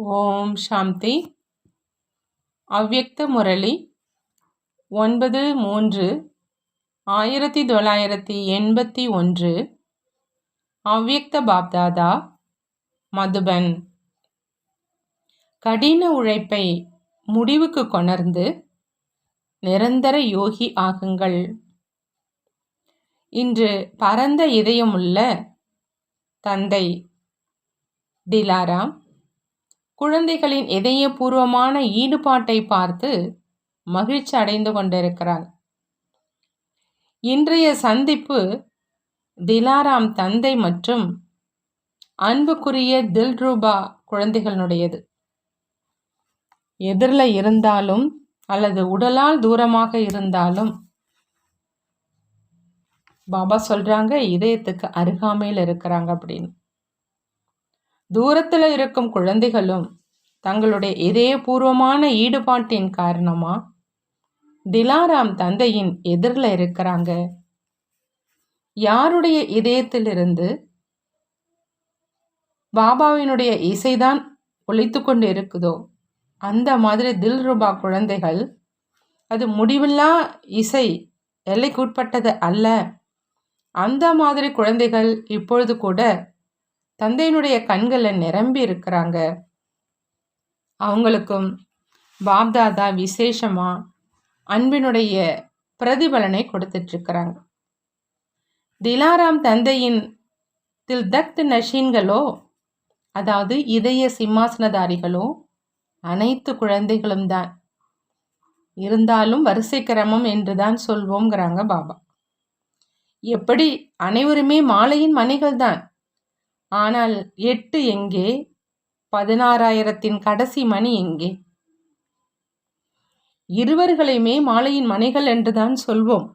ஓம் சாந்தி. அவ்யக்த முரளி ஒன்பது மூன்று ஆயிரத்தி தொள்ளாயிரத்தி எண்பத்தி ஒன்று. அவ்யக்த பாப்தாதா மதுபன். கடின உழைப்பை முடிவுக்கு கொணர்ந்து நிரந்தர யோகி ஆகுங்கள். இன்று பரந்த இதயமுள்ள தந்தை டிலாராம் குழந்தைகளின் இதயபூர்வமான ஈடுபாட்டை பார்த்து மகிழ்ச்சி அடைந்து கொண்டிருக்கிறார் இன்றைய சந்திப்பு திலாராம் தந்தை மற்றும் அன்புக்குரிய தில்ரூபா குழந்தைகளுடையது. எதிரில் இருந்தாலும் அல்லது உடலால் தூரமாக இருந்தாலும் பாபா சொல்கிறாங்க இதயத்துக்கு அருகாமையில் இருக்கிறாங்க அப்படின்னு. தூரத்தில் இருக்கும் குழந்தைகளும் தங்களுடைய இதயபூர்வமான ஈடுபாட்டின் காரணமா? திலாராம் தந்தையின் எதிரில் இருக்கிறாங்க. யாருடைய இதயத்திலிருந்து? பாபாவினுடைய இசைதான் ஒழித்து கொண்டு இருக்குதோ அந்த மாதிரி தில் ரூபா குழந்தைகள் அது முடிவில்லா இசை எல்லைக்குட்பட்டது அல்ல. அந்த மாதிரி குழந்தைகள் இப்பொழுது கூட தந்தையினுடைய கண்களில் நிரம்பி இருக்கிறாங்க. அவங்களுக்கும் பாப்தாதா விசேஷமாக அன்பினுடைய பிரதிபலனை கொடுத்துட்ருக்குறாங்க. திலாராம் தந்தையின் தில் தக்த் நஷீன்களோ அதாவது இதய சிம்மாசனதாரிகளோ அனைத்து குழந்தைகளும் தான். இருந்தாலும் வரிசை கிரமம் என்று தான் சொல்வோங்கிறாங்க பாபா. எப்படி அனைவருமே மாலையின் மணிகள் தான் ஆனால் எட்டு எங்கே? பதினாறாயிரத்தின் கடைசி மணி எங்கே? இருவர்களையுமே மாலையின் மணிகள் என்றுதான் சொல்வோம்.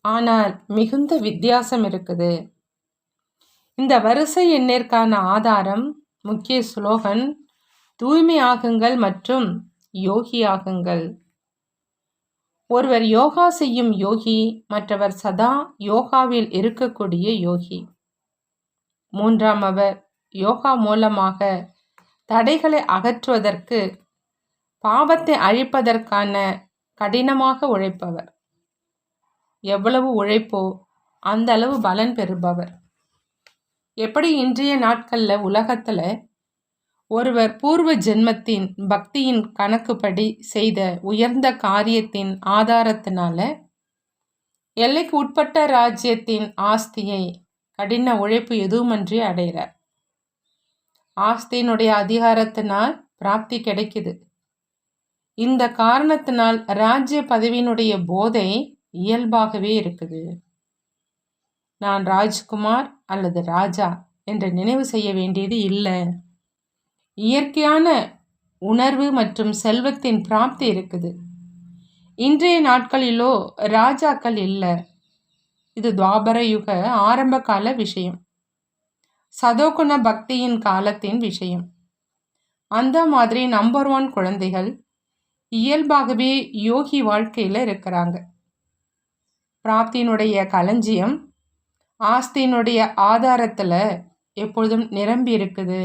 ஆனால் மிகுந்த வித்தியாசம் இருக்குது. இந்த வரிசை எண்ணிற்கான ஆதாரம் முக்கிய ஸ்லோகன் தூய்மை ஆகுங்கள் மற்றும் யோகி ஆகுங்கள். ஒருவர் யோகா செய்யும் யோகி மற்றவர் சதா யோகாவில் இருக்கக்கூடிய யோகி. மூன்றாம் அவர் யோகா மூலமாக தடைகளை அகற்றுவதற்கு பாவத்தை அழிப்பதற்கான கடினமாக உழைப்பவர். எவ்வளவு உழைப்போ அந்த அளவு பலன் பெறுபவர். எப்படி இன்றைய நாட்களில் உலகத்தில் ஒருவர் பூர்வ ஜென்மத்தின் பக்தியின் கணக்குப்படி செய்த உயர்ந்த காரியத்தின் ஆதாரத்தினால எல்லைக்கு உட்பட்ட ராஜ்யத்தின் ஆஸ்தியை கடின உழைப்பு எதுவுமன்றி அடைகிறார். ஆஸ்தியினுடைய அதிகாரத்தினால் பிராப்தி கிடைக்குது. இந்த காரணத்தினால் ராஜ்ய பதவியினுடைய போதை இயல்பாகவே இருக்குது. நான் ராஜ்குமார் அல்லது ராஜா என்று நினைவு செய்ய வேண்டியது இல்லை. இயற்கையான உணர்வு மற்றும் செல்வத்தின் பிராப்தி இருக்குது. இன்றைய நாட்களிலோ ராஜாக்கள் இல்லை. இது துவாபர யுக ஆரம்ப கால விஷயம். சதோகுண பக்தியின் காலத்தின் விஷயம். அந்த மாதிரி நம்பர் ஒன் குழந்தைகள் இயல்பாகவே யோகி வாழ்க்கையில் இருக்கிறாங்க. பிராப்தியினுடைய களஞ்சியம் ஆஸ்தியினுடைய ஆதாரத்தில் எப்பொழுதும் நிரம்பி இருக்குது.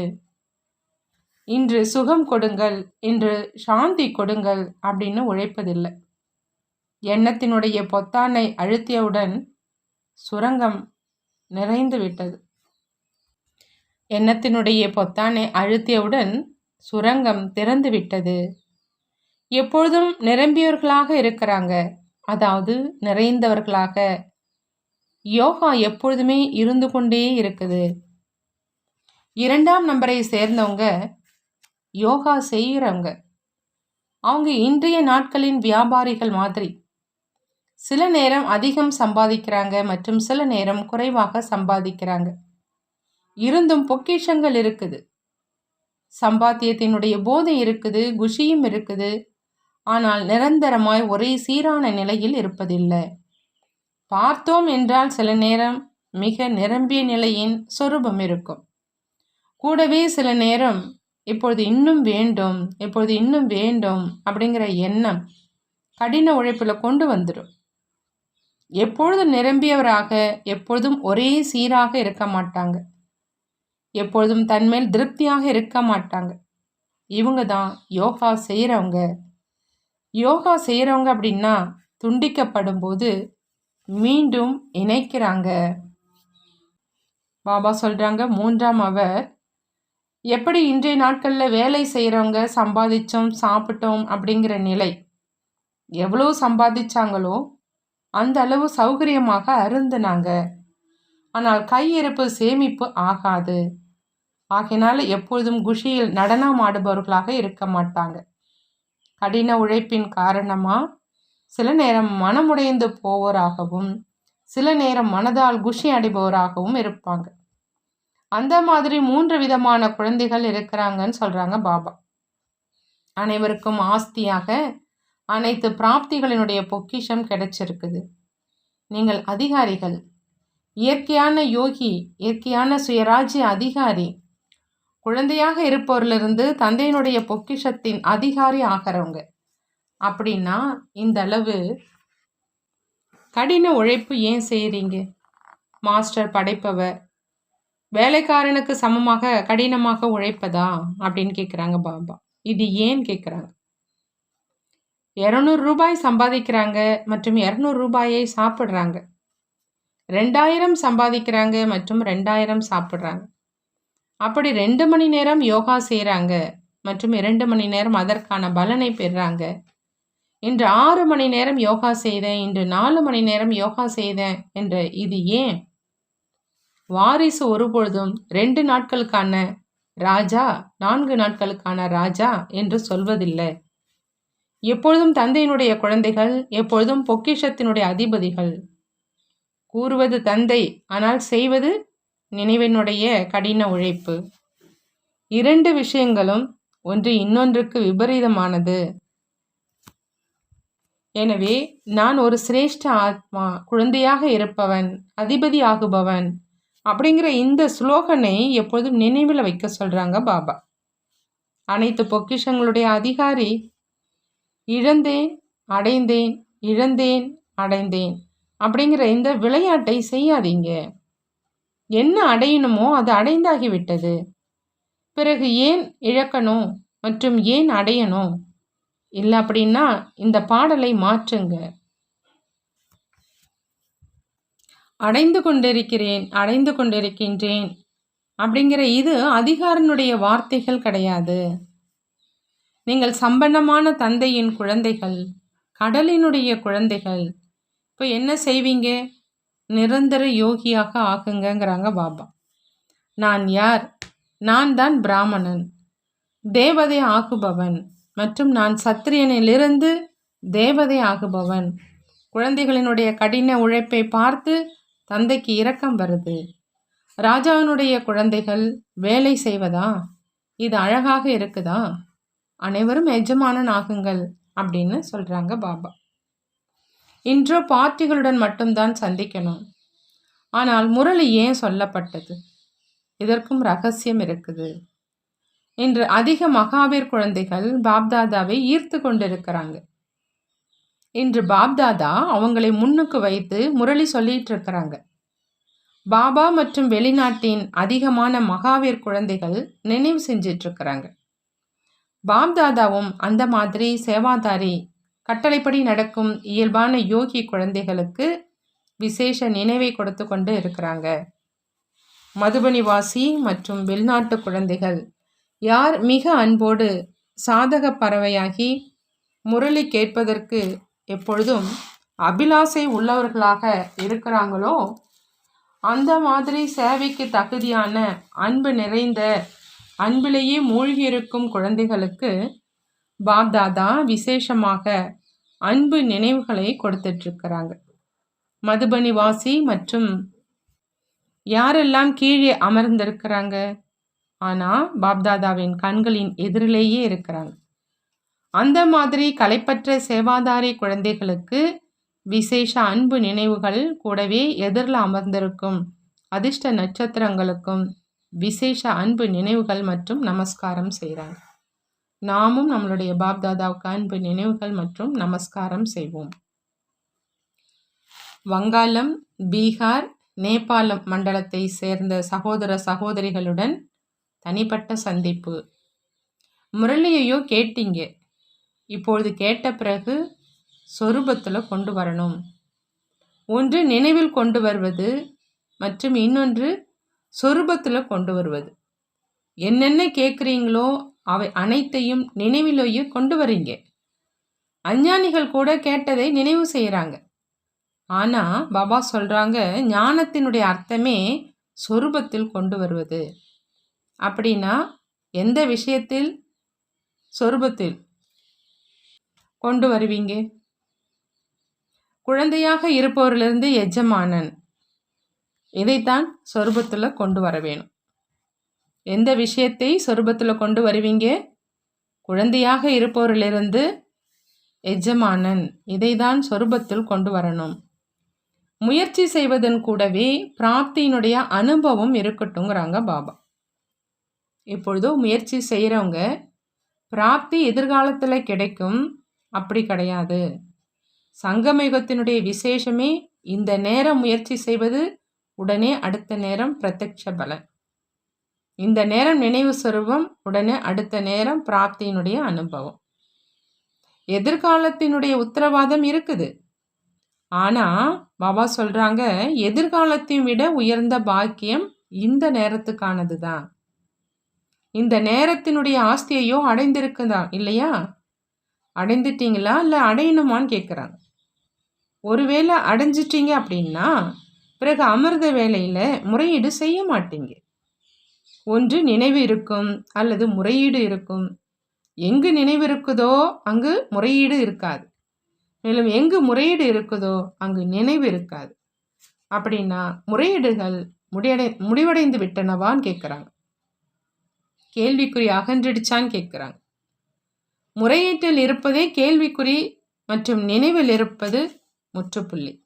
இன்று சுகம் கொடுங்கள் இன்று சாந்தி கொடுங்கள் அப்படின்னு உழைப்பதில்லை. எண்ணத்தினுடைய பொத்தானை அழுத்தியவுடன் சுரங்கம் நிறைந்து விட்டது. எண்ணத்தினுடைய பொத்தானை அழுத்தியவுடன் சுரங்கம் திறந்து விட்டது. எப்பொழுதும் நிரம்பியவர்களாக இருக்கிறாங்க. அதாவது நிறைந்தவர்களாக. யோகா எப்பொழுதுமே இருந்து கொண்டே இருக்குது. இரண்டாம் நம்பரை சேர்ந்தவங்க யோகா செய்கிறவங்க அவங்க இன்றைய நாட்களின் வியாபாரிகள் மாதிரி. சில நேரம் அதிகம் சம்பாதிக்கிறாங்க மற்றும் சில நேரம் குறைவாக சம்பாதிக்கிறாங்க. இருந்தும் பொக்கிஷங்கள் இருக்குது. சம்பாத்தியத்தினுடைய போதை இருக்குது குஷியும் இருக்குது. ஆனால் நிரந்தரமாய் ஒரே சீரான நிலையில் இருப்பதில்லை. பார்த்தோம் என்றால் சில நேரம் மிக நிரம்பிய நிலையின் சொரூபம் இருக்கும். கூடவே சில நேரம் இப்பொழுது இன்னும் வேண்டும் இப்பொழுது இன்னும் வேண்டும் அப்படிங்கிற எண்ணம் கடின உழைப்பில் கொண்டு வந்துடும் எப்பொழுதும் நிரம்பியவராக எப்பொழுதும் ஒரே சீராக இருக்க மாட்டாங்க. எப்பொழுதும் தன்மேல் திருப்தியாக இருக்க மாட்டாங்க. இவங்க தான் யோகா செய்கிறவங்க யோகா செய்கிறவங்க அப்படின்னா துண்டிக்கப்படும் போது மீண்டும் இணைக்கிறாங்க. பாபா சொல்கிறாங்க மூன்றாம் அவர் எப்படி இன்றைய நாட்களில் வேலை செய்கிறவங்க சம்பாதிச்சோம் சாப்பிட்டோம் அப்படிங்கிற நிலை எவ்வளோ சம்பாதிச்சாங்களோ அந்த அளவு சௌகரியமாக அருந்தினாங்க. ஆனால் கையிருப்பு சேமிப்பு ஆகாது. ஆகினால் எப்பொழுதும் குஷியில் நடனம் ஆடுபவர்களாக இருக்க மாட்டாங்க. கடின உழைப்பின் காரணமாக சில நேரம் மனமுடைந்து போவோராகவும் சில நேரம் மனதால் குஷி அடைபவராகவும் இருப்பாங்க. அந்த மாதிரி மூன்று விதமான குழந்தைகள் இருக்கிறாங்கன்னு சொல்கிறாங்க பாபா. அனைவருக்கும் ஆஸ்தியாக அனைத்து பிராப்திகளினுடைய பொக்கிஷம் கிடைச்சிருக்குது. நீங்கள் அதிகாரிகள் இயற்கையான யோகி இயற்கையான சுயராஜ்ய அதிகாரி குழந்தையாக இருப்பவரிலிருந்து தந்தையினுடைய பொக்கிஷத்தின் அதிகாரி ஆகிறவங்க. அப்படின்னா இந்த அளவு கடின உழைப்பு ஏன் செய்கிறீங்க மாஸ்டர் படைப்பவர் வேலைக்காரனுக்கு சமமாக கடினமாக உழைப்பதா? அப்படின்னு கேட்குறாங்க பாபா. இது ஏன் கேட்குறாங்க இரநூறு ரூபாய் சம்பாதிக்கிறாங்க மற்றும் இரநூறு ரூபாயை சாப்பிட்றாங்க. ரெண்டாயிரம் சம்பாதிக்கிறாங்க மற்றும் ரெண்டாயிரம் சாப்பிட்றாங்க. அப்படி ரெண்டு மணி நேரம் யோகா செய்கிறாங்க மற்றும் இரண்டு மணி நேரம் அதற்கான பலனை பெறுறாங்க இன்று ஆறு மணி நேரம் யோகா செய்தேன் இன்று நாலு மணி நேரம் யோகா செய்தேன் என்ற இது ஏன்? வாரிசு ஒருபொழுதும் ரெண்டு நாட்களுக்கான ராஜா நான்கு நாட்களுக்கான ராஜா என்று சொல்வதில்லை. எப்பொழுதும் தந்தையினுடைய குழந்தைகள் எப்பொழுதும் பொக்கிஷத்தினுடைய அதிபதிகள். கூறுவது தந்தை ஆனால் செய்வது நினைவினுடைய கடின உழைப்பு. இரண்டு விஷயங்களும் ஒன்று இன்னொன்றுக்கு விபரீதமானது. எனவே நான் ஒரு சிரேஷ்ட ஆத்மா குழந்தையாக இருப்பவன் அதிபதி ஆகுபவன் அப்படிங்கிற இந்த ஸ்லோகனை எப்பொழுதும் நினைவில் வைக்க சொல்கிறாங்க பாபா. அனைத்து பொக்கிஷங்களுடைய அதிகாரி இழந்தேன் அடைந்தேன் இழந்தேன் அடைந்தேன் அப்படிங்கிற இந்த விளையாட்டை செய்யாதீங்க. என்ன அடையணுமோ அது அடைந்தாகிவிட்டது. பிறகு ஏன் இழக்கணும் மற்றும் ஏன் அடையணும்? இல்லை அப்படின்னா இந்த பாடலை மாற்றுங்க. அடைந்து கொண்டிருக்கிறேன் அடைந்து கொண்டிருக்கின்றேன் அப்படிங்கிற இது அதிகாரனுடைய வார்த்தைகள் கிடையாது. நீங்கள் சம்பன்னமான தந்தையின் குழந்தைகள் கடலினுடைய குழந்தைகள். இப்போ என்ன செய்வீங்க? நிரந்தர யோகியாக ஆக்குங்கிறாங்க பாபா. நான் யார்? நான் தான் பிராமணன். தேவதை ஆகுபவன். மற்றும் நான் சத்திரியனிலிருந்து தேவதை ஆகுபவன். குழந்தைகளினுடைய கடின உழைப்பை பார்த்து தந்தைக்கு இரக்கம் வருது. ராஜாவினுடைய குழந்தைகள் வேலை செய்வதா? இது அழகாக இருக்குதா? அனைவரும் எஜமானன் ஆகுங்கள் அப்படின்னு சொல்கிறாங்க பாபா. இன்றோ பார்ட்டிகளுடன் மட்டும்தான் சந்திக்கணும். ஆனால் முரளி ஏன் சொல்லப்பட்டது? இதற்கும் ரகசியம் இருக்குது. இன்று அதிக மகாவீர் குழந்தைகள் பாப்தாதாவை ஈர்த்து கொண்டிருக்கிறாங்க. இன்று பாப்தாதா அவங்களை முன்னுக்கு வைத்து முரளி சொல்லிட்டு இருக்கிறாங்க பாபா மற்றும் வெளிநாட்டின் அதிகமான மகாவீர் குழந்தைகள் நினைவு செஞ்சிட்ருக்கிறாங்க பாப்தாதாவும் அந்த மாதிரி சேவாதாரி கட்டளைப்படி நடக்கும் இயல்பான யோகி குழந்தைகளுக்கு விசேஷ நினைவை கொடுத்து கொண்டு இருக்கிறாங்க. மதுபனிவாசி மற்றும் வெளிநாட்டு குழந்தைகள் யார் மிக அன்போடு சாதக பறவையாகி முரளி கேட்பதற்கு எப்பொழுதும் அபிலாசை உள்ளவர்களாக இருக்கிறாங்களோ அந்த மாதிரி சேவைக்கு தகுதியான அன்பு நிறைந்த அன்பிலேயே மூழ்கியிருக்கும் குழந்தைகளுக்கு பாப்தாதா விசேஷமாக அன்பு நினைவுகளை கொடுத்துட்ருக்கிறாங்க மதுபனி வாசி மற்றும் யாரெல்லாம் கீழே அமர்ந்திருக்கிறாங்க? ஆனால் பாப்தாதாவின் கண்களின் எதிரிலேயே இருக்கிறாங்க. அந்த மாதிரி கலைப்பற்ற சேவாதாரி குழந்தைகளுக்கு விசேஷ அன்பு நினைவுகள் கூடவே எதிரில் அமர்ந்திருக்கும் அதிர்ஷ்ட நட்சத்திரங்களுக்கும் விசேஷ அன்பு நினைவுகள் மற்றும் நமஸ்காரம் செய்கிறாங்க நாமும் நம்மளுடைய பாப்தாதாவுக்கு அன்பு நினைவுகள் மற்றும் நமஸ்காரம் செய்வோம். வங்காளம் பீகார் நேபாளம் மண்டலத்தை சேர்ந்த சகோதர சகோதரிகளுடன் தனிப்பட்ட சந்திப்பு. முரளியையோ கேட்டீங்க. இப்பொழுது கேட்ட பிறகு சொரூபத்தில் கொண்டு வரணும். ஒன்று நினைவில் கொண்டு வருவது மற்றும் இன்னொன்று சொரூபத்தில் கொண்டு வருவது. என்னென்ன கேட்குறீங்களோ அவை அனைத்தையும் நினைவிலேயே கொண்டு வரீங்க. அஞ்ஞானிகள் கூட கேட்டதை நினைவு செய்கிறாங்க ஆனால் பாபா சொல்கிறாங்க ஞானத்தினுடைய அர்த்தமே சொரூபத்தில் கொண்டு வருவது. அப்படின்னா எந்த விஷயத்தில்? சொரூபத்தில். கொண்டு வருவீங்க. குழந்தையாக இருப்பவரிலிருந்து எஜமானன். இதைத்தான் சொரூபத்தில் கொண்டு வர வேணும். எந்த விஷயத்தை சொருபத்தில் கொண்டு வருவீங்க? குழந்தையாக இருப்பவரிலிருந்து எஜமானன் இதைதான் சொருபத்தில் கொண்டு வரணும். முயற்சி செய்வதன் கூடவே பிராப்தியினுடைய அனுபவம் இருக்கட்டுங்கிறாங்க பாபா. இப்பொழுதோ முயற்சி செய்கிறவங்க பிராப்தி எதிர்காலத்தில் கிடைக்கும் அப்படி கிடையாது. சங்கமயுகத்தினுடைய விசேஷமே இந்த நேரம் முயற்சி செய்வது உடனே அடுத்த நேரம் பிரத்யட்ச பலன். இந்த நேரம் நினைவு சுரூபம் உடனே அடுத்த நேரம் பிராப்தியினுடைய அனுபவம். எதிர்காலத்தினுடைய உத்தரவாதம் இருக்குது. ஆனால் பாபா சொல்கிறாங்க எதிர்காலத்தையும் விட உயர்ந்த பாக்கியம் இந்த நேரத்துக்கானது தான் இந்த நேரத்தினுடைய ஆஸ்தியையோ அடைந்திருக்குதா இல்லையா? அடைந்துட்டீங்களா இல்லை அடையணுமான்னு கேட்குறாங்க ஒருவேளை அடைஞ்சிட்டீங்க அப்படின்னா பிறகு அமிர்த வேலையில் முறையீடு செய்ய மாட்டீங்க. ஒன்று நினைவு இருக்கும் அல்லது முறையீடு இருக்கும். எங்கு நினைவு இருக்குதோ அங்கு முறையீடு இருக்காது. மேலும் எங்கு முறையீடு இருக்குதோ அங்கு நினைவு இருக்காது. அப்படின்னா முறையீடுகள் முடியடை முடிவடைந்து விட்டனவான்னு கேட்குறாங்க கேள்விக்குறி அகன்றிடுச்சான்னு கேட்குறாங்க முறையீட்டில் இருப்பதே கேள்விக்குறி மற்றும் நினைவில் இருப்பது முற்றுப்புள்ளி.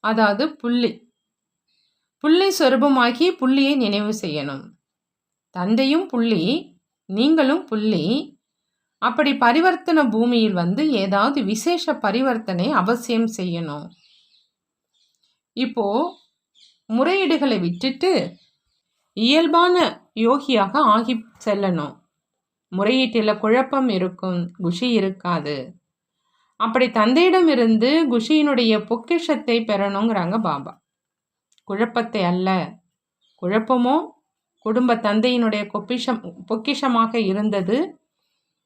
அதாவது புள்ளி. புள்ளி சொரூபமாகி புள்ளியை நினைவு செய்யணும். தந்தையும் புள்ளி நீங்களும் புள்ளி அப்படி பரிவர்த்தன பூமியில் வந்து ஏதாவது விசேஷ பரிவர்த்தனை அவசியம் செய்யணும். இப்போ முறையீடுகளை விட்டுட்டு இயல்பான யோகியாக ஆகி செல்லணும். முறையீட்டில் குழப்பம் இருக்கும் குஷி இருக்காது. அப்படி தந்தையிடம் இருந்து குஷியினுடைய பொக்கிஷத்தை பெறணுங்கிறாங்க பாபா. குழப்பத்தை அல்ல. குழப்பமோ? குடும்ப தந்தையினுடைய பொக்கிஷம் பொக்கிஷமாக இருந்தது.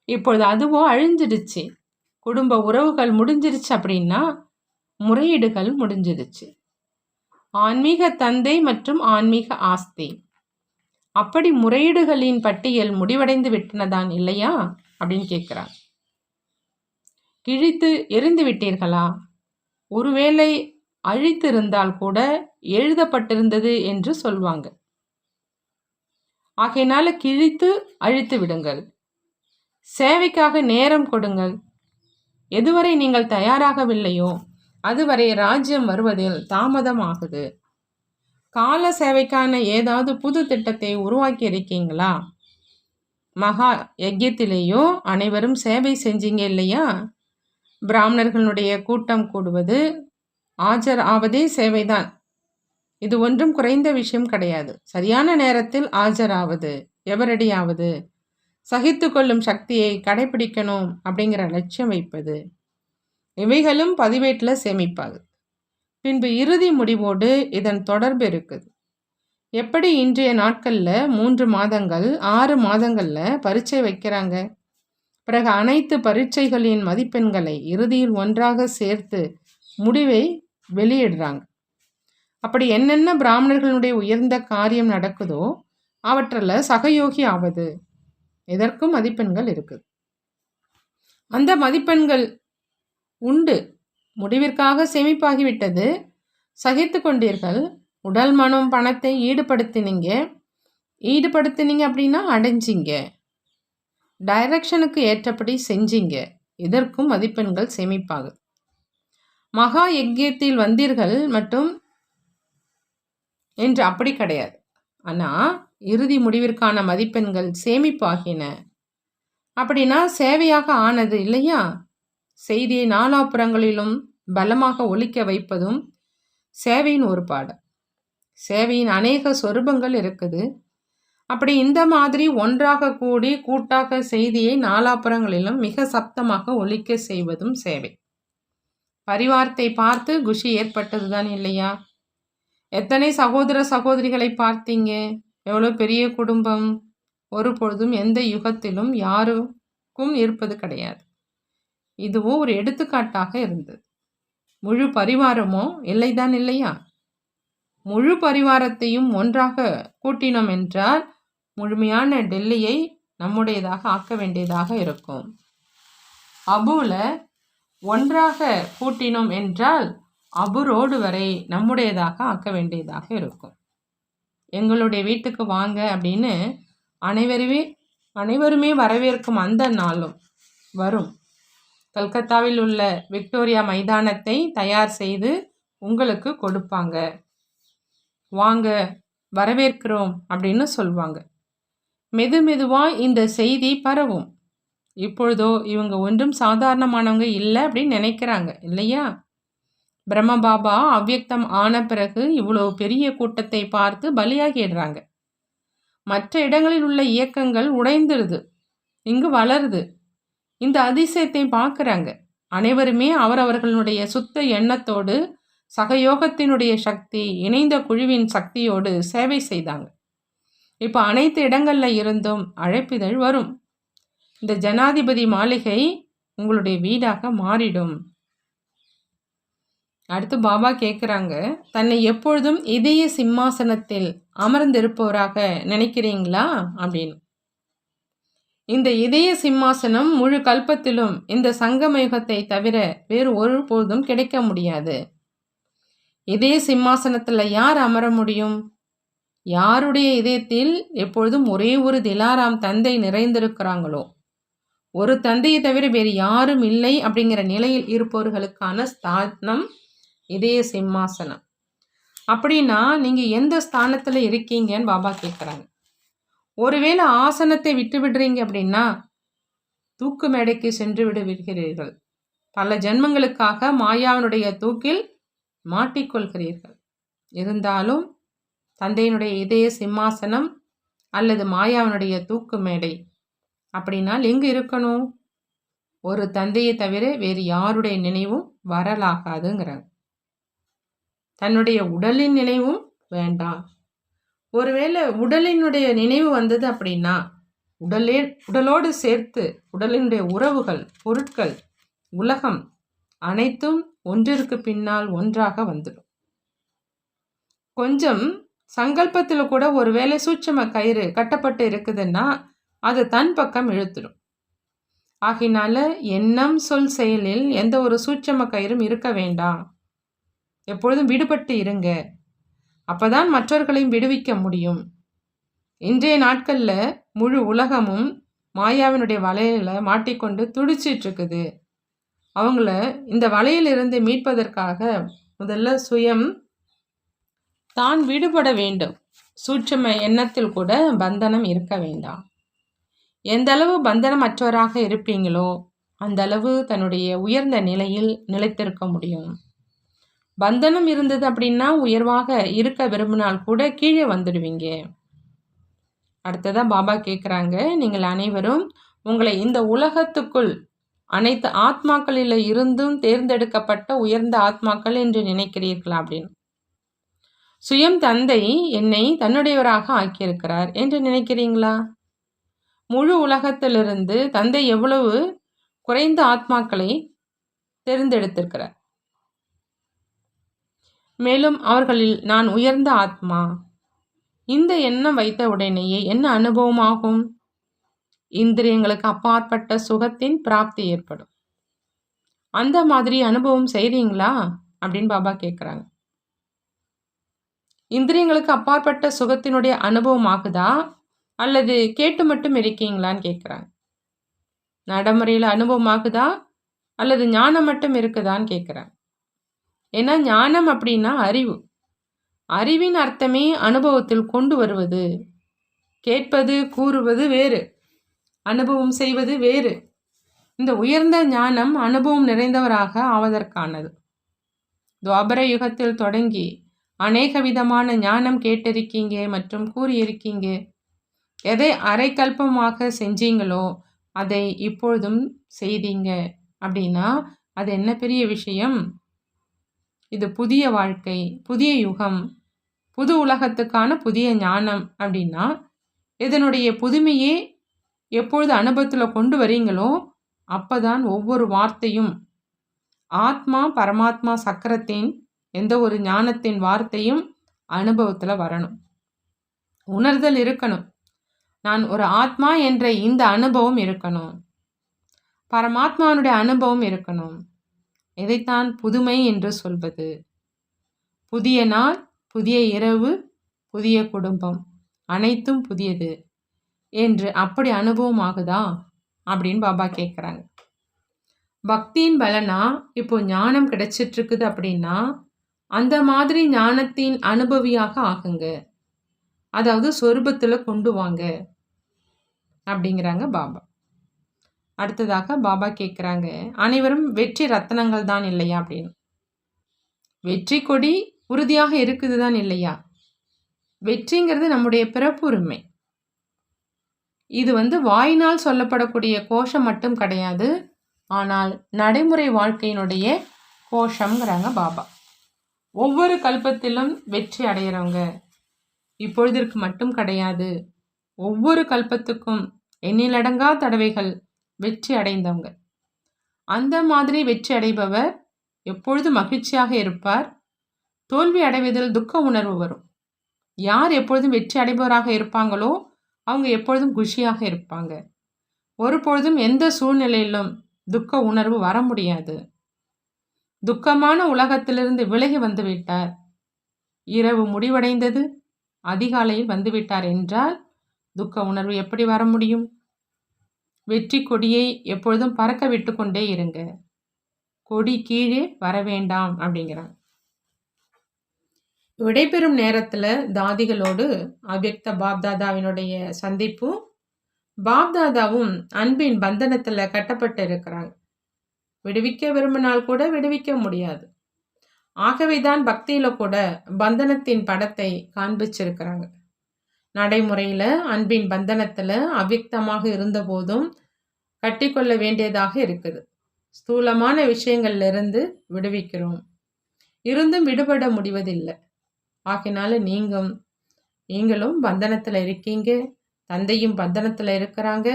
இப்பொழுது அதுவோ அழிஞ்சிடுச்சு. குடும்ப உறவுகள் முடிஞ்சிருச்சு அப்படின்னா முறையீடுகள் முடிஞ்சிருச்சு. ஆன்மீக தந்தை மற்றும் ஆன்மீக ஆஸ்தி. அப்படி முறையீடுகளின் பட்டியல் முடிவடைந்து விட்டனதான் இல்லையா? அப்படின்னு கேட்குறாங்க கிழித்து எரிந்து விட்டீர்களா ஒருவேளை அழித்திருந்தால் கூட எழுதப்பட்டிருந்தது என்று சொல்வாங்க. ஆகையினால கிழித்து அழித்து விடுங்கள். சேவைக்காக நேரம் கொடுங்கள். எதுவரை நீங்கள் தயாராகவில்லையோ அதுவரை ராஜ்யம் வருவதில் தாமதமாகுது கால சேவைக்கான ஏதாவது புது திட்டத்தை உருவாக்கி இருக்கீங்களா மகா யஜ்யத்திலேயோ அனைவரும் சேவை செஞ்சீங்க இல்லையா? பிராமணர்களுடைய கூட்டம் கூடுவது ஆஜர் ஆவதே சேவைதான். இது ஒன்றும் குறைந்த விஷயம் கிடையாது. சரியான நேரத்தில் ஆஜராவது எவரடியாவது சகித்து கொள்ளும் சக்தியை கடைபிடிக்கணும் அப்படிங்கிற லட்சியம் வைப்பது. இவைகளும் பதிவேட்டில் சேமிப்பாது. பின்பு இறுதி முடிவோடு இதன் தொடர்பு இருக்குது. எப்படி இன்றைய நாட்களில் மூன்று மாதங்கள் ஆறு மாதங்களில் பரீட்சை வைக்கிறாங்க? பிறகு அனைத்து பரீட்சைகளின் மதிப்பெண்களை இறுதியில் ஒன்றாக சேர்த்து முடிவை வெளியிடுறாங்க. அப்படி என்னென்ன பிராமணர்களுடைய உயர்ந்த காரியம் நடக்குதோ அவற்றில் சகயோகி ஆவது. இதற்கும் மதிப்பெண்கள் இருக்குது. அந்த மதிப்பெண்கள் உண்டு. முடிவிற்காக சேமிப்பாகிவிட்டது. சகித்து கொண்டீர்கள். உடல் மனம் பணத்தை ஈடுபடுத்தினீங்க. ஈடுபடுத்தினீங்க அப்படின்னா அடைஞ்சிங்க. டைரக்ஷனுக்கு ஏற்றபடி செஞ்சீங்க. இதற்கும் மதிப்பெண்கள் சேமிப்பாக. மகா யஜ்யத்தில் வந்தீர்கள் மட்டும் என்று அப்படி கிடையாது. ஆனால் இறுதி முடிவிற்கான மதிப்பெண்கள் சேமிப்பாகின. அப்படின்னா சேவையாக ஆனது இல்லையா? செய்தியை நாலாபுறங்களிலும் பலமாக ஒழிக்க வைப்பதும் சேவையின் ஒரு பாடம். சேவையின் அநேக சொரூபங்கள் இருக்குது. அப்படி இந்த மாதிரி ஒன்றாக கூடி கூட்டாக செய்தியை நாலாப்புறங்களிலும் மிக சப்தமாக ஒலிக்க செய்வதும் சேவை. பரிவாரத்தை பார்த்து குஷி ஏற்பட்டதுதான் இல்லையா? எத்தனை சகோதர சகோதரிகளை பார்த்தீங்க? எவ்வளோ பெரிய குடும்பம்? ஒரு பொழுதும் எந்த யுகத்திலும் யாருக்கும் இருப்பது கிடையாது. இதுவோ ஒரு எடுத்துக்காட்டாக இருந்தது. முழு பரிவாரமோ இல்லைதான் இல்லையா? முழு பரிவாரத்தையும் ஒன்றாக கூட்டினோம் என்றால் முழுமையான டெல்லியை நம்முடையதாக ஆக்க வேண்டியதாக இருக்கும். அபுல ஒன்றாக கூட்டினோம் என்றால் அபு ரோடு வரை நம்முடையதாக ஆக்க வேண்டியதாக இருக்கும். எங்களுடைய வீட்டுக்கு வாங்க அப்படின்னு அனைவருமே அனைவருமே வரவேற்கும் அந்த நாளும் வரும். கல்கத்தாவில் உள்ள விக்டோரியா மைதானத்தை தயார் செய்து உங்களுக்கு கொடுப்பாங்க. வாங்க வரவேற்கிறோம் அப்படின்னு சொல்லுவாங்க மெது மெதுவாக இந்த செய்தி பரவும். இப்பொழுதோ இவங்க ஒன்றும் சாதாரணமானவங்க இல்லை அப்படின்னு நினைக்கிறாங்க இல்லையா? பிரம்மபாபா அவ்வியக்தம் ஆன பிறகு இவ்வளோ பெரிய கூட்டத்தை பார்த்து பலியாகிடுறாங்க. மற்ற இடங்களில் உள்ள இயக்கங்கள் உடைந்துடுது இங்கு வளருது. இந்த அதிசயத்தை பார்க்குறாங்க. அனைவருமே அவரவர்களுடைய சுத்த எண்ணத்தோடு சகயோகத்தினுடைய சக்தி இணைந்த குழுவின் சக்தியோடு சேவை செய்தாங்க. இப்போ அனைத்து இடங்களில் இருந்தும் அழைப்பிதழ் வரும். இந்த ஜனாதிபதி மாளிகை உங்களுடைய வீடாக மாறிடும். அடுத்து பாபா கேட்குறாங்க தன்னை எப்பொழுதும் இதய சிம்மாசனத்தில் அமர்ந்திருப்பவராக நினைக்கிறீங்களா? அப்படின்னு. இந்த இதய சிம்மாசனம் முழு கல்பத்திலும் இந்த சங்கமயுகத்தை தவிர வேறு ஒருபோதும் கிடைக்க முடியாது. இதய சிம்மாசனத்தில் யார் அமர முடியும்? யாருடைய இதயத்தில் எப்பொழுதும் ஒரே ஒரு திலாராம் தந்தை நிறைந்திருக்கிறாங்களோ? ஒரு தந்தையை தவிர வேறு யாரும் இல்லை அப்படிங்கிற நிலையில் இருப்பவர்களுக்கான ஸ்தானம் இதய சிம்மாசனம். அப்படின்னா நீங்கள் எந்த ஸ்தானத்தில் இருக்கீங்கன்னு பாபா கேட்குறாங்க ஒருவேளை ஆசனத்தை விட்டு விடுறீங்க அப்படின்னா தூக்கு மேடைக்கு சென்று விடு விடுகிறீர்கள். பல ஜென்மங்களுக்காக மாயாவினுடைய தூக்கில் மாட்டிக்கொள்கிறீர்கள். இருந்தாலும் தந்தையினுடைய இதய சிம்மாசனம் அல்லது மாயாவினுடைய தூக்கு மேடை. அப்படின்னால் எங்கு இருக்கணும்? ஒரு தந்தையை தவிர வேறு யாருடைய நினைவும் வரலாகாதுங்கிறாங்க தன்னுடைய உடலின் நினைவும் வேண்டாம். ஒருவேளை உடலினுடைய நினைவு வந்தது அப்படின்னா உடலே உடலோடு சேர்த்து உடலினுடைய உறவுகள் பொருட்கள் உலகம் அனைத்தும் ஒன்றிற்கு பின்னால் ஒன்றாக வந்துடும். கொஞ்சம் சங்கல்பத்தில் கூட ஒருவேளை சூட்சம கயிறு கட்டப்பட்டு இருக்குதுன்னா அது தன் பக்கம் இழுத்துடும். ஆகினால எண்ணம் சொல் செயலில் எந்த ஒரு சூட்சம கயிறும் இருக்க வேண்டாம். எப்பொழுதும் விடுபட்டு இருங்க. அப்பதான் மற்றவர்களையும் விடுவிக்க முடியும். இன்றைய நாட்களில் முழு உலகமும் மாயாவினுடைய வலையில் மாட்டிக்கொண்டு துடிச்சிட்டு இருக்குது அவங்கள இந்த வலையிலிருந்து மீட்பதற்காக முதல்ல சுயம் தான் விடுபட வேண்டும். சூட்சம எண்ணத்தில் கூட பந்தனம் இருக்க வேண்டாம். எந்த அளவு பந்தனமற்றவராக இருப்பீங்களோ அந்த அளவு தன்னுடைய உயர்ந்த நிலையில் நிலைத்திருக்க முடியும். பந்தனம் இருந்தது அப்படின்னா உயர்வாக இருக்க விரும்பினால் கூட கீழே வந்துடுவீங்க. அடுத்ததாக பாபா கேட்குறாங்க நீங்கள் அனைவரும் உங்களை இந்த உலகத்துக்குள் அனைத்து ஆத்மாக்களில் இருந்தும் தேர்ந்தெடுக்கப்பட்ட உயர்ந்த ஆத்மாக்கள் என்று நினைக்கிறீர்களா? அப்படின்னு. சுயம் தந்தை என்னை தன்னுடையவராக ஆக்கியிருக்கிறார். என்று நினைக்கிறீங்களா? முழு உலகத்திலிருந்து தந்தை எவ்வளவு குறைந்த ஆத்மாக்களை தேர்ந்தெடுத்திருக்கிறார். மேலும் அவர்களில் நான் உயர்ந்த ஆத்மா. இந்த எண்ணம் வைத்த உடனேயே என்ன அனுபவமாகும்? இந்திரியங்களுக்கு அப்பாற்பட்ட சுகத்தின் பிராப்தி ஏற்படும். அந்த மாதிரி அனுபவம் செய்கிறீங்களா அப்படின்னு பாபா கேட்குறாங்க இந்திரியங்களுக்கு அப்பாற்பட்ட சுகத்தினுடைய அனுபவம் ஆகுதா அல்லது கேட்டு மட்டும் இருக்கீங்களான்னு கேட்குறாங்க நடைமுறையில் அனுபவம் ஆகுதா அல்லது ஞானம் மட்டும் இருக்குதான்னு கேட்குறாங்க ஏன்னா ஞானம் அப்படின்னா அறிவு. அறிவின் அர்த்தமே அனுபவத்தில் கொண்டு வருவது. கேட்பது கூறுவது வேறு. அனுபவம் செய்வது வேறு. இந்த உயர்ந்த ஞானம் அனுபவம் நிறைந்தவராக ஆவதற்கானது. துவாபர யுகத்தில் தொடங்கி அநேக விதமான ஞானம் கேட்டிருக்கீங்க மற்றும் கூறியிருக்கீங்க. எதை அரைக்கல்பமாக செஞ்சீங்களோ அதை இப்பொழுதும் செய்தீங்க. அப்படின்னா அது என்ன பெரிய விஷயம்? இது புதிய வாழ்க்கை புதிய யுகம் புது உலகத்துக்கான புதிய ஞானம் அப்படின்னா இதனுடைய புதுமையே எப்பொழுது அனுபவத்தில் கொண்டு வரீங்களோ அப்போதான் ஒவ்வொரு வார்த்தையும் ஆத்மா பரமாத்மா சக்கரத்தின் எந்த ஒரு ஞானத்தின் வார்த்தையும் அனுபவத்தில் வரணும். உணர்தல் இருக்கணும். நான் ஒரு ஆத்மா என்ற இந்த அனுபவம் இருக்கணும். பரமாத்மானுடைய அனுபவம் இருக்கணும். இதைத்தான் புதுமை என்று சொல்வது? புதிய நாள் புதிய இரவு புதிய குடும்பம். அனைத்தும் புதியது. என்று அப்படி அனுபவம் ஆகுதா அப்படின்னு பாபா கேட்குறாங்க பக்தியின் பலனா இப்போ ஞானம் கிடைச்சிட்ருக்குது அப்படின்னா அந்த மாதிரி ஞானத்தின் அனுபவியாக ஆகுங்க. அதாவது சொருபத்தில் கொண்டு வாங்க. அப்படிங்கிறாங்க பாபா. அடுத்ததாக பாபா கேட்குறாங்க அனைவரும் வெற்றி ரத்தனங்கள் தான் இல்லையா அப்படின்னு. வெற்றி கொடி உறுதியாக இருக்குது தான் இல்லையா? வெற்றிங்கிறது நம்முடைய பிறப்புரிமை. இது வந்து வாயினால் சொல்லப்படக்கூடிய கோஷம் மட்டும் கிடையாது ஆனால் நடைமுறை வாழ்க்கையினுடைய கோஷங்கிறாங்க பாபா. ஒவ்வொரு கல்பத்திலும் வெற்றி அடையிறவங்க. இப்பொழுதிற்கு மட்டும் கிடையாது. ஒவ்வொரு கல்பத்துக்கும் எண்ணிலடங்கா தடவைகள் வெற்றி அடைந்தவங்க. அந்த மாதிரி வெற்றி அடைபவர் எப்பொழுது மகிழ்ச்சியாக இருப்பார்? தோல்வி அடைவதில் துக்க உணர்வு வரும். யார் எப்பொழுதும் வெற்றி அடைபவராக இருப்பாங்களோ அவங்க எப்பொழுதும் குஷியாக இருப்பாங்க. ஒரு பொழுதும் எந்த சூழ்நிலையிலும் துக்க உணர்வு வர முடியாது. துக்கமான உலகத்திலிருந்து விலகி வந்து விட்டார் இரவு முடிவடைந்தது. அதிகாலையில் வந்துவிட்டார் என்றால் துக்க உணர்வு எப்படி வர முடியும்? வெற்றி கொடியை எப்பொழுதும் பறக்க விட்டு கொண்டே இருங்க. கொடி கீழே வர வேண்டாம் அப்படிங்கிறாங்க விடைபெறும் நேரத்தில் தாதிகளோடு அவ்வக்த பாப்தாதாவினுடைய சந்திப்பும் பாப்தாதாவும் அன்பின் பந்தனத்தில் கட்டப்பட்டு இருக்கிறாங்க. விடுவிக்க விரும்பினால் கூட விடுவிக்க முடியாது. ஆகவே தான் பக்தியில் கூட பந்தனத்தின் படத்தை காண்பிச்சிருக்கிறாங்க. நடைமுறையில் அன்பின் பந்தனத்தில் அவ்யக்தமாக இருந்தபோதும் கட்டிக்கொள்ள வேண்டியதாக இருக்குது. ஸ்தூலமான விஷயங்கள்லிருந்து விடுவிக்கிறோம். இருந்தும் விடுபட முடிவதில்லை. ஆகினால நீங்கும். நீங்களும் பந்தனத்தில் இருக்கீங்க. தந்தையும் பந்தனத்தில் இருக்கிறாங்க.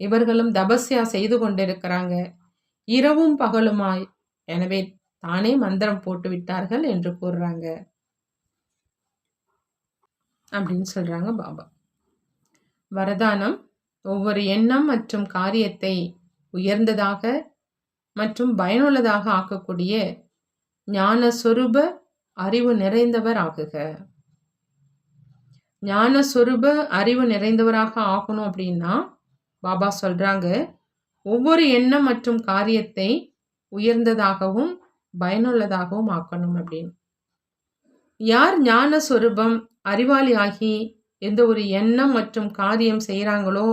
இவர்களும் தபஸ்யா செய்து கொண்டிருக்கிறாங்க. இரவும் பகலுமாய். எனவே தானே மந்திரம் போட்டு விட்டார்கள் என்று கூறுறாங்க. அப்படின்னு சொல்றாங்க பாபா. வரதானம் ஒவ்வொரு எண்ணம் மற்றும் காரியத்தை உயர்ந்ததாக மற்றும் பயனுள்ளதாக ஆக்கக்கூடிய ஞான சொரூப அறிவு நிறைந்தவர் ஆகுக. ஞான சொரூப அறிவு நிறைந்தவராக ஆகணும் அப்படின்னா பாபா சொல்றாங்க ஒவ்வொரு எண்ணம் மற்றும் காரியத்தை உயர்ந்ததாகவும் பயனுள்ளதாகவும் ஆக்கணும் அப்படின்னு. யார் ஞான சொரூபம் அறிவாளி ஆகி எந்த ஒரு எண்ணம் மற்றும் காரியம் செய்கிறாங்களோ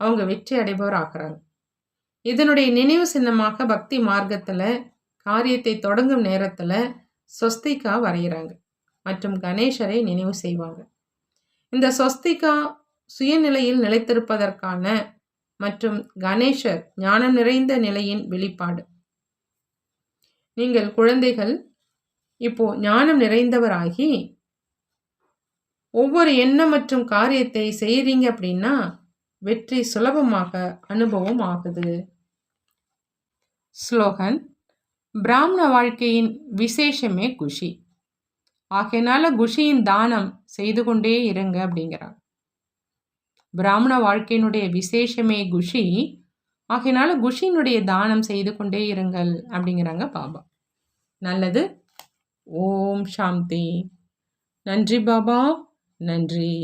அவங்க வெற்றி அடைபவர் ஆகிறாங்க இதனுடைய நினைவு சின்னமாக பக்தி மார்க்கத்தில் காரியத்தை தொடங்கும் நேரத்தில் சொஸ்திகா வரைகிறாங்க மற்றும் கணேசரை நினைவு செய்வாங்க. இந்த சொஸ்திகா சுயநிலையில் நிலைத்திருப்பதற்கான மற்றும் கணேஷர் ஞானம் நிறைந்த நிலையின் வெளிப்பாடு. நீங்கள் குழந்தைகள் இப்போ ஞானம் நிறைந்தவராகி ஒவ்வொரு எண்ணம் மற்றும் காரியத்தை செய்கிறீங்க அப்படின்னா வெற்றி சுலபமாக அனுபவம் ஆகுது. ஸ்லோகன் பிராமண வாழ்க்கையின் விசேஷமே குஷி. ஆகையினால குஷியின் தானம் செய்து கொண்டே இருங்க அப்படிங்கிறார் பிராமண வாழ்க்கையினுடைய விசேஷமே குஷி. ஆகையினால குஷியினுடைய தானம் செய்து கொண்டே இருங்கள் அப்படிங்கிறாங்க பாபா. நல்லது. ஓம் சாந்தி. நன்றி பாபா. நன்றி.